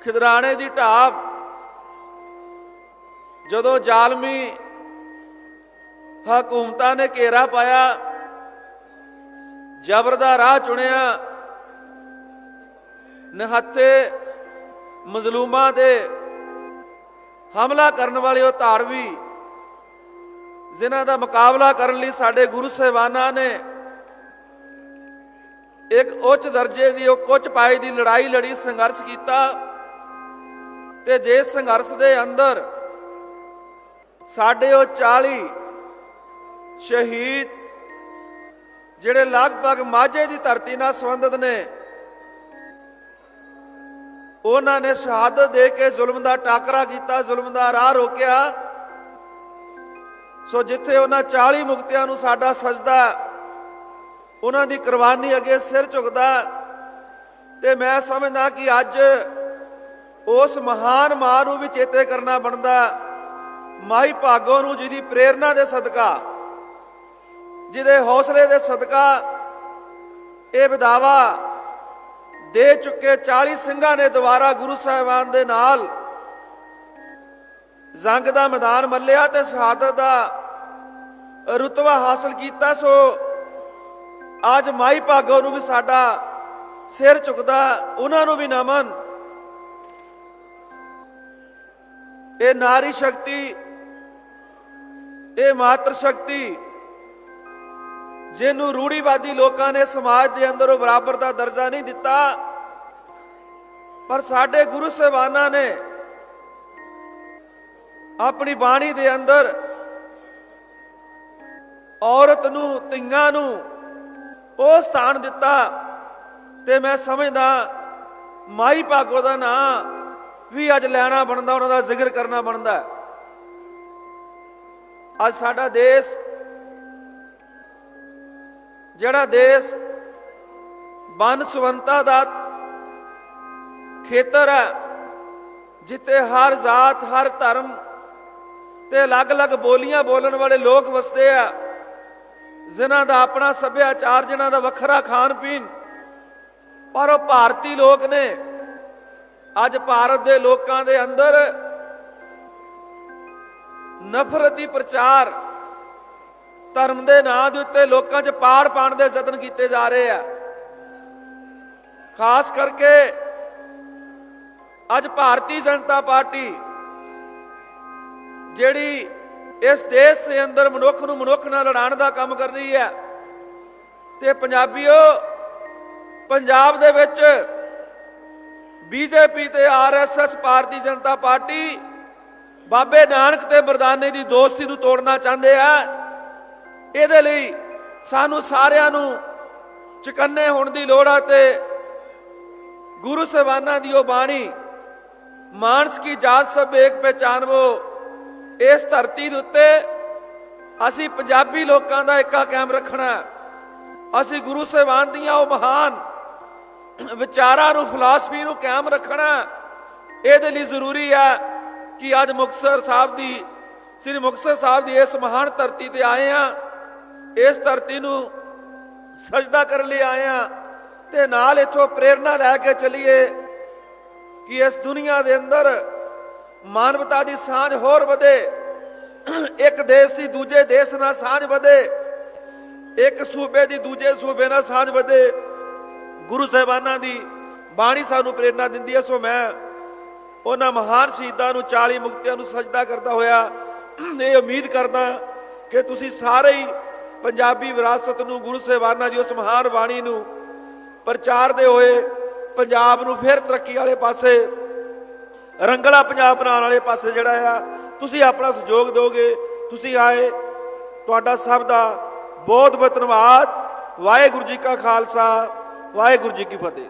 ਖਿਦਰਾਣੇ ਦੀ ਢਾਬ। ਜਦੋਂ ਜ਼ਾਲਮੀ ਹਕੂਮਤਾਂ ਨੇ ਘੇਰਾ ਪਾਇਆ, ਜ਼ਬਰ ਦਾ ਰਾਹ ਚੁਣਿਆ, ਨਿਹੱਥੇ ਮਜ਼ਲੂਮਾਂ ਦੇ ਹਮਲਾ ਕਰਨ ਵਾਲੇ ਉਹ ਧਾਰਵੀ ਜਿਨ੍ਹਾਂ ਦਾ ਮੁਕਾਬਲਾ ਕਰਨ ਲਈ ਸਾਡੇ ਗੁਰੂ ਸਾਹਿਬਾਨਾਂ ਨੇ ਇੱਕ ਉੱਚ ਦਰਜੇ ਦੀ ਉਹ ਕੁੱਚ ਪਾਈ ਦੀ ਲੜਾਈ ਲੜੀ ਸੰਘਰਸ਼ ਕੀਤਾ। ਤੇ ਜੇ ਸੰਘਰਸ਼ ਦੇ ਅੰਦਰ ਸਾਡੇ ਉਹ 40 ਸ਼ਹੀਦ ਜਿਹੜੇ ਲਗਭਗ ਮਾਝੇ ਦੀ ਧਰਤੀ ਨਾਲ ਸੰਬੰਧਿਤ ਨੇ, ਉਹਨਾਂ ਨੇ ਸ਼ਹਾਦਤ ਦੇ ਕੇ ਜ਼ੁਲਮ ਦਾ ਟਾਕਰਾ ਕੀਤਾ, ਜ਼ੁਲਮ ਦਾ ਰਾਹ ਰੋਕਿਆ। ਸੋ ਜਿੱਥੇ ਉਹਨਾਂ 40 ਮੁਕਤਿਆਂ ਨੂੰ ਸਾਡਾ ਸਜਦਾ, ਉਹਨਾਂ ਦੀ ਕੁਰਬਾਨੀ ਅੱਗੇ ਸਿਰ ਝੁਕਦਾ, ਤੇ ਮੈਂ ਸਮਝਦਾ ਕਿ ਅੱਜ ਉਸ ਮਹਾਨ ਮਾਂ ਨੂੰ ਵੀ ਚੇਤੇ ਕਰਨਾ ਬਣਦਾ। ਮਾਈ ਭਾਗੋ ਨੂੰ ਜਿਹਦੀ ਪ੍ਰੇਰਣਾ ਦੇ ਸਦਕਾ, ਜਿਹਦੇ ਹੌਸਲੇ ਦੇ ਸਦਕਾ ਇਹ ਵਿਦਾਵਾ ਦੇ ਚੁੱਕੇ 40 ਸਿੰਘਾਂ ਨੇ ਦੁਬਾਰਾ ਗੁਰੂ ਸਾਹਿਬਾਨ ਦੇ ਨਾਲ ਜੰਗ ਦਾ ਮੈਦਾਨ ਮੱਲਿਆ ਤੇ ਸ਼ਹਾਦਤ ਦਾ ਰੁਤਬਾ ਹਾਸਲ ਕੀਤਾ। ਸੋ ਅੱਜ ਮਾਈ ਭਾਗੋ ਨੂੰ ਵੀ ਸਾਡਾ ਸਿਰ ਝੁਕਦਾ, ਉਹਨਾਂ ਨੂੰ ਵੀ ਨਮਨ ਇਹ ਨਾਰੀ ਸ਼ਕਤੀ, ਇਹ ਮਾਤਰ ਸ਼ਕਤੀ, ਜਿਹਨੂੰ ਰੂੜੀਵਾਦੀ ਲੋਕਾਂ ਨੇ ਸਮਾਜ ਦੇ ਅੰਦਰ ਉਹ ਬਰਾਬਰ ਦਾ ਦਰਜਾ ਨਹੀਂ ਦਿੱਤਾ, ਪਰ ਸਾਡੇ ਗੁਰੂ ਸਾਹਿਬਾਨਾਂ ਨੇ ਆਪਣੀ ਬਾਣੀ ਦੇ ਅੰਦਰ ਔਰਤ ਨੂੰ ਤਿੰਗਾਂ ਨੂੰ ਉਹ ਸਥਾਨ ਦਿੱਤਾ ਤੇ ਮੈਂ ਸਮਝਦਾ ਮਾਈ ਭਾਗੋ ਦਾ ਨਾਂ ਵੀ ਅੱਜ ਲੈਣਾ ਬਣਦਾ, ਉਹਨਾਂ ਦਾ ਜ਼ਿਕਰ ਕਰਨਾ ਬਣਦਾ। ਅੱਜ ਸਾਡਾ ਦੇਸ਼, ਜਿਹੜਾ ਦੇਸ਼ ਬਨ ਸੁਵੰਤਾ ਦਾ ਖੇਤਰ ਹੈ, ਜਿੱਥੇ ਹਰ ਜ਼ਾਤ, ਹਰ ਧਰਮ ਤੇ ਅਲੱਗ-ਅਲੱਗ ਬੋਲੀਆਂ ਬੋਲਣ ਵਾਲੇ ਲੋਕ ਵਸਦੇ ਆ, ਜਿਨ੍ਹਾਂ ਦਾ ਆਪਣਾ ਸੱਭਿਆਚਾਰ, ਜਿਨ੍ਹਾਂ ਦਾ ਵੱਖਰਾ ਖਾਣ ਪੀਣ ਪਰ ਉਹ ਭਾਰਤੀ ਲੋਕ ਨੇ। ਅੱਜ ਭਾਰਤ ਦੇ ਲੋਕਾਂ ਦੇ ਅੰਦਰ ਨਫ਼ਰਤੀ ਪ੍ਰਚਾਰ ਧਰਮ ਦੇ ਨਾਂ ਦੇ ਉੱਤੇ ਲੋਕਾਂ 'ਚ ਪਾੜ ਪਾਣ ਦੇ ਯਤਨ ਕੀਤੇ ਜਾ ਰਹੇ ਆ। ਖਾਸ ਕਰਕੇ ਅੱਜ ਭਾਰਤੀ ਜਨਤਾ ਪਾਰਟੀ ਜਿਹੜੀ ਇਸ ਦੇਸ਼ ਦੇ ਅੰਦਰ ਮਨੁੱਖ ਨੂੰ ਮਨੁੱਖ ਨਾਲ ਲੜਾਉਣ ਦਾ ਕੰਮ ਕਰ ਰਹੀ ਹੈ ਤੇ ਪੰਜਾਬੀਓ, ਪੰਜਾਬ ਦੇ ਵਿੱਚ ਬੀਜੇਪੀ ਤੇ ਆਰਐਸਐਸ ਭਾਰਤੀ ਜਨਤਾ ਪਾਰਟੀ ਬਾਬੇ ਨਾਨਕ ਤੇ ਮਰਦਾਨੇ ਦੀ ਦੋਸਤੀ ਨੂੰ ਤੋੜਨਾ ਚਾਹੁੰਦੇ ਆ। ਇਹਦੇ ਲਈ ਸਾਨੂੰ ਸਾਰਿਆਂ ਨੂੰ ਚਕੰਨੇ ਹੋਣ ਦੀ ਲੋੜ ਆ ਤੇ ਗੁਰੂ ਸਾਹਿਬਾਨਾਂ ਦੀ ਉਹ ਬਾਣੀ, ਮਾਨਸ ਕੀ ਜਾਤ ਸਭ ਏਕ ਪਹਿਚਾਨ ਇਸ ਧਰਤੀ ਦੇ ਉੱਤੇ ਅਸੀਂ ਪੰਜਾਬੀ ਲੋਕਾਂ ਦਾ ਇੱਕਾ ਕਾਇਮ ਰੱਖਣਾ। ਅਸੀਂ ਗੁਰੂ ਸਾਹਿਬਾਨ ਦੀਆਂ ਉਹ ਮਹਾਨ ਵਿਚਾਰਾਂ ਨੂੰ ਫਿਲਾਸਫੀ ਨੂੰ ਕਾਇਮ ਰੱਖਣਾ ਇਹਦੇ ਲਈ ਜ਼ਰੂਰੀ ਹੈ ਕਿ ਅੱਜ ਮੁਕਤਸਰ ਸਾਹਿਬ ਦੀ, ਸ੍ਰੀ ਮੁਕਤਸਰ ਸਾਹਿਬ ਦੀ ਇਸ ਮਹਾਨ ਧਰਤੀ ਤੇ ਆਏ ਆ। ਇਸ ਧਰਤੀ ਨੂੰ ਸਜਦਾ ਕਰਨ ਲਈ ਆਏ ਆ ਤੇ ਨਾਲ ਇਥੋਂ ਪ੍ਰੇਰਣਾ ਲੈ ਕੇ ਚਲੀਏ ਕਿ ਇਸ ਦੁਨੀਆ ਦੇ ਅੰਦਰ ਮਾਨਵਤਾ ਦੀ ਸਾਂਝ ਹੋਰ ਵਧੇ, ਇੱਕ ਦੇਸ਼ ਦੀ ਦੂਜੇ ਦੇਸ਼ ਨਾਲ ਸਾਂਝ ਵਧੇ, ਇੱਕ ਸੂਬੇ ਦੀ ਦੂਜੇ ਸੂਬੇ ਨਾਲ ਸਾਂਝ ਵਧੇ। ਗੁਰੂ ਸਾਹਿਬਾਨਾਂ ਦੀ ਬਾਣੀ ਸਾਨੂੰ ਪ੍ਰੇਰਣਾ ਦਿੰਦੀ ਹੈ। ਸੋ ਮੈਂ ਉਹਨਾਂ ਮਹਾਨ ਸ਼ਹੀਦਾਂ ਨੂੰ 40 ਮੁਕਤਿਆਂ ਨੂੰ ਸਜਦਾ ਕਰਦਾ ਹੋਇਆ ਇਹ ਉਮੀਦ ਕਰਦਾ ਕਿ ਤੁਸੀਂ ਸਾਰੇ ਹੀ ਪੰਜਾਬੀ ਵਿਰਾਸਤ ਨੂੰ, ਗੁਰੂ ਸਾਹਿਬਾਨਾਂ ਦੀ ਉਸ ਮਹਾਨ ਬਾਣੀ ਨੂੰ ਪ੍ਰਚਾਰਦੇ ਹੋਏ ਪੰਜਾਬ ਨੂੰ ਫਿਰ ਤਰੱਕੀ ਵਾਲੇ ਪਾਸੇ, ਰੰਗਲਾ ਪੰਜਾਬ ਬਣਾਉਣ ਵਾਲੇ ਪਾਸੇ ਜਿਹੜਾ ਆ, ਤੁਸੀਂ ਆਪਣਾ ਸਹਿਯੋਗ ਦਿਓਗੇ। ਤੁਸੀਂ ਆਏ, ਤੁਹਾਡਾ ਸਭ ਦਾ ਬਹੁਤ ਬਹੁਤ ਧੰਨਵਾਦ। ਵਾਹਿਗੁਰੂ ਜੀ ਕਾ ਖਾਲਸਾ। ਵਾਹਿਗੁਰੂ ਜੀ ਕੀ ਫਤਿਹ।